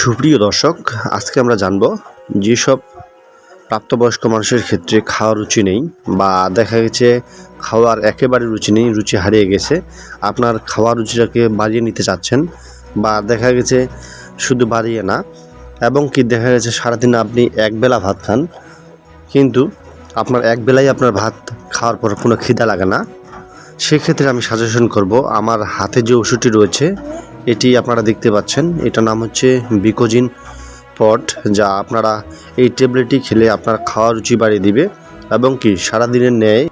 সুপ্রিয় দর্শক, আজকে আমরা জানব যেসব প্রাপ্তবয়স্ক মানুষের ক্ষেত্রে খাওয়ার রুচি নেই বা দেখা গেছে খাওয়ার একেবারে রুচি নেই, রুচি হারিয়ে গেছে, আপনার খাওয়ার রুচিটাকে বাড়িয়ে নিতে চাচ্ছেন বা দেখা গেছে শুধু বাড়িয়ে না, এবং কি দেখা গেছে সারাদিন আপনি একবেলা ভাত খান, কিন্তু আপনার একবেলাই আপনার ভাত খাওয়ার পর কোনো খিদা লাগে না, সেক্ষেত্রে আমি সাজেশন করব, আমার হাতে যে ওষুধটি রয়েছে এটি আপনারা দেখতে পাচ্ছেন। এটার নাম হচ্ছে বিকোজিন পট, যা আপনারা এই ট্যাবলেটটি খেলে আপনার খাওয়ার রুচি বাড়িয়ে দিবে এবং কি সারাদিনের ন্যায়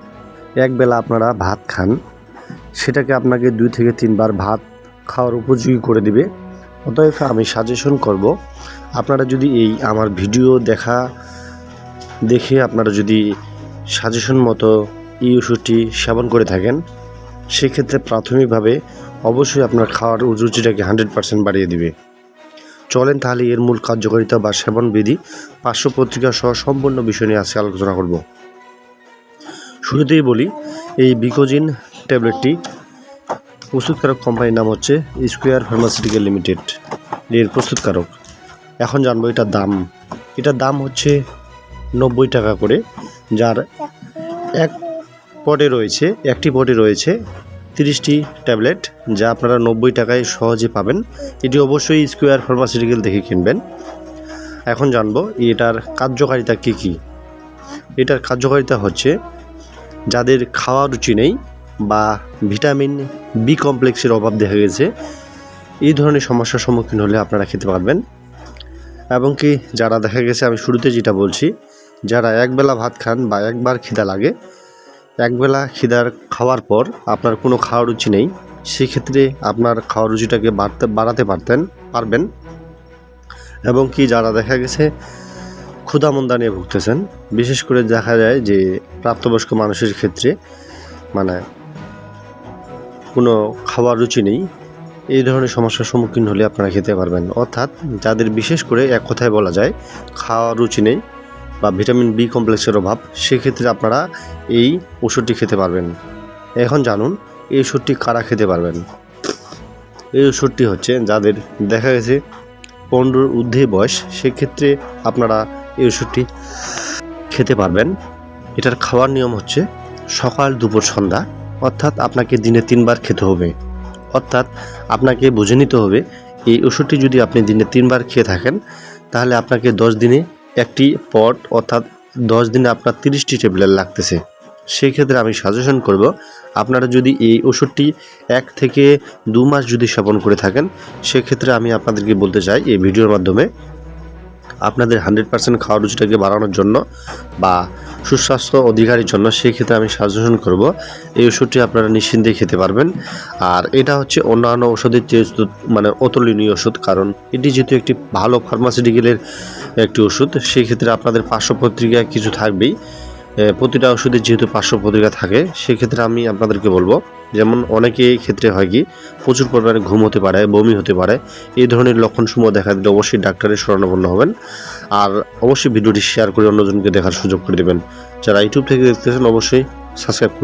একবেলা আপনারা ভাত খান। সেটাকে আপনাকে দুই থেকে তিনবার ভাত খাওয়ার উপযোগী করে দিবে। অতএব আমি সাজেশন করব, আপনারা যদি এই আমার ভিডিও দেখা, দেখে আপনারা যদি সাজেশন মতো এই ওষুধটি সেবন করে থাকেন সেক্ষেত্রে প্রাথমিকভাবে অবশ্যই আপনার খাওয়ার রুচিটাকে হান্ড্রেড পার্সেন্ট বাড়িয়ে দিবে। চলেন তাহলে এর মূল কার্যকারিতা বা সেবন বিধি পার্শ্ব পত্রিকা সহ সম্পূর্ণ বিষয় নিয়ে আজকে আলোচনা করব। শুরুতেই বলি, এই বিকোজিন ট্যাবলেটটি প্রস্তুতকারক কোম্পানির নাম হচ্ছে স্কোয়ার ফার্মাসিউটিক্যাল লিমিটেড, এর প্রস্তুতকারক। এখন জানব এটার দাম। এটার দাম হচ্ছে নব্বই টাকা করে, যার এক পটে রয়েছে, একটি পটে রয়েছে তিরিশটি ট্যাবলেট, যা আপনারা নব্বই টাকায় সহজে পাবেন। এটি অবশ্যই স্কোয়ার ফার্মাসিউটিক্যাল দেখে কিনবেন। এখন জানব, এটার কার্যকারিতা কী কী? এটার কার্যকারিতা হচ্ছে, যাদের খাওয়া রুচি নেই বা ভিটামিন বি কমপ্লেক্সের অভাব দেখা গেছে, এই ধরনের সমস্যার সম্মুখীন হলে আপনারা খেতে পারবেন। এবং কি, যারা দেখা গেছে, আমি শুরুতে যেটা বলছি, যারা একবেলা ভাত খান বা একবার খিদা লাগে একবেলা খিদার খাওয়ার পর আপনার কোনো খাওয়ার রুচি নেই, সেক্ষেত্রে আপনার খাওয়ার রুচিটাকে বাড়তে, বাড়াতে পারতেন, পারবেন। এবং কি যারা দেখা গেছে ক্ষুধামন্দা নিয়ে ভুগতেছেন, বিশেষ করে দেখা যায় যে প্রাপ্তবয়স্ক মানুষের ক্ষেত্রে মানে কোনো খাওয়ার রুচি নেই, এই ধরনের সমস্যার সম্মুখীন হলে আপনারা খেতে পারবেন। অর্থাৎ যাদের বিশেষ করে এক কথায় বলা যায়, খাওয়ার রুচি নেই বা ভিটামিন বি কমপ্লেক্সের অভাব, সেক্ষেত্রে আপনারা এই ওষুধটি খেতে পারবেন। এখন জানুন, এই ওষুধটি কারা খেতে পারবেন? এই ওষুধটি হচ্ছে যাদের দেখা গেছে পনেরোর ঊর্ধ্বে বয়স, সেক্ষেত্রে আপনারা এই ওষুধটি খেতে পারবেন। এটার খাওয়ার নিয়ম হচ্ছে সকাল দুপুর সন্ধ্যা, অর্থাৎ আপনাকে দিনে তিনবার খেতে হবে। অর্থাৎ আপনাকে বুঝে নিতে হবে, এই ওষুধটি যদি আপনি দিনে তিনবার খেয়ে থাকেন, তাহলে আপনাকে দশ দিনে একটি পট অর্থাৎ দশ দিনে আপনার তিরিশটি ট্যাবলেট লাগতেছে। সেই ক্ষেত্রে আমি সাজেশন করব, আপনারা যদি এই ওষুধটি এক থেকে দু মাস যদি সেবন করে থাকেন, সেক্ষেত্রে আমি আপনাদেরকে বলতে চাই, এই ভিডিওর মাধ্যমে আপনাদের হান্ড্রেড পার্সেন্ট খাওয়ার রুচিটাকে বাড়ানোর জন্য বা সুস্বাস্থ্য অধিকারের জন্য সেক্ষেত্রে আমি সাজেশন করব, এই ওষুধটি আপনারা নিশ্চিন্তে খেতে পারবেন। আর এটা হচ্ছে অন্যান্য ওষুধের চেয়ে মানে অতুলনীয় ওষুধ, কারণ এটি যেহেতু একটি ভালো ফার্মাসিউটিক্যালের একটি ওষুধ সেই ক্ষেত্রে আপনাদের পার্শ্ব পত্রিকায় কিছু থাকবেই। প্রতিটা ওষুধের যেহেতু পার্শ্ব পত্রিকা থাকে, সেক্ষেত্রে আমি আপনাদেরকে বলব, যেমন অনেকে এই ক্ষেত্রে হয় কি, প্রচুর পরিমাণে ঘুম হতে পারে, বমি হতে পারে, এই ধরনের লক্ষণসমূহ দেখা দিলে অবশ্যই ডাক্তারের শরণাপন্ন হবেন। আর অবশ্যই ভিডিওটি শেয়ার করে অন্যজনকে দেখার সুযোগ করে দেবেন। যারা ইউটিউব থেকে দেখতেছেন, অবশ্যই সাবস্ক্রাইব করুন।